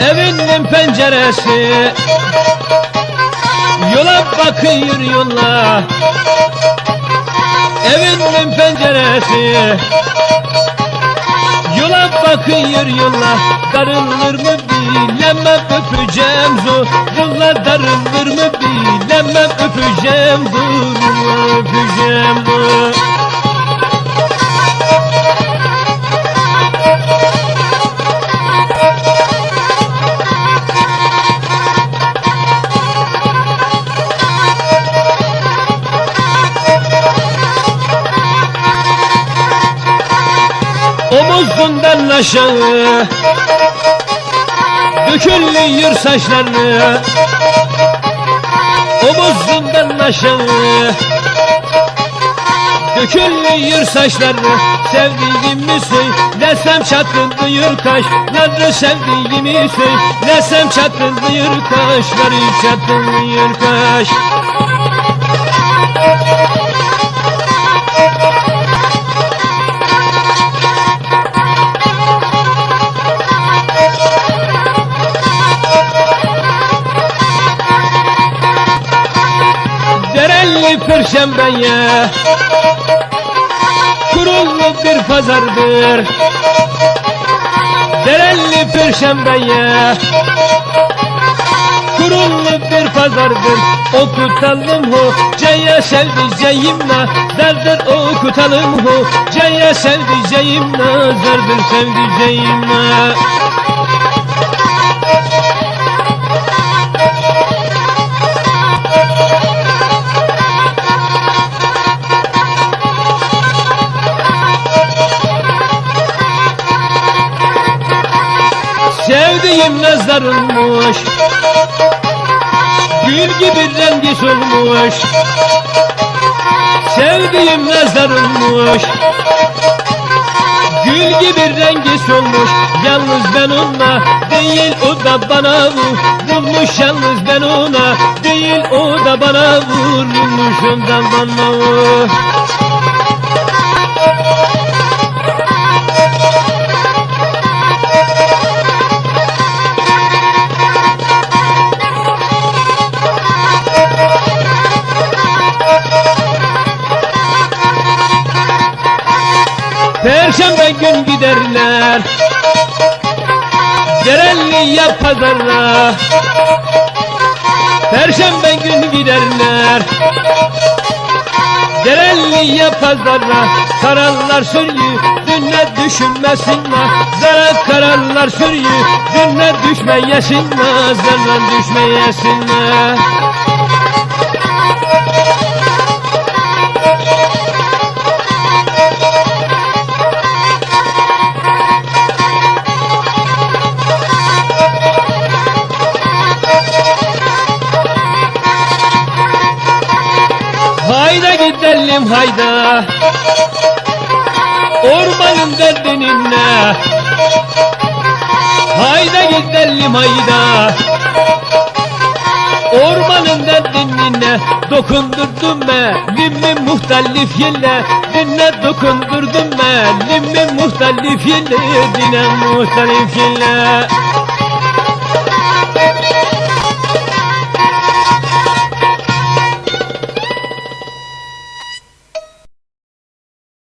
Evinin penceresi. Yola bakıyor yola. Evinin penceresi. Yola bakıyor yola. Darılır mı bilemem öpeceğim Zorla darılır mı bilemem öpeceğim Zorla Omuzundan aşağı. Dökülüyor saçları Omuzundan aşağı. Dökülüyor saçları Sevdiğimi söylesem çatılıyor kaşları Sevdiğimi söylesem çatılıyor kaşları Çatılıyor kaş Derelli perşembeye. Kurullu bir pazardır. Derelli perşembeye. Kurullu bir pazardır. Okutalım hocaya sevdiceğim nazardır Okutalım hocaya sevdiceğim nazardır Sevdiceğim nazardır Sevdiğim nazarılmış Gül gibi rengi solmuş Sevdiğim nazarılmış Gül gibi rengi solmuş Yalnız ben ona değil o da bana vurulmuş Yalnız ben ona değil o da bana vurulmuş O da bana vurulmuş Perşembe gün giderler Derelliye pazara Perşembe gün giderler Derelliye pazara Kararlar sürüyü Dünle düşünmesinler Zara kararlar sürüyü Dünle düşmeyesinler Zara düşmeyesinler gidelim hayda Ormanın derdininle. Hayda gidelim hayda Ormanın derdininle. Dokundurdum elimi muhtelif yille. Dinle dokundurdum elimi muhtelif yille. Dine muhtelif yille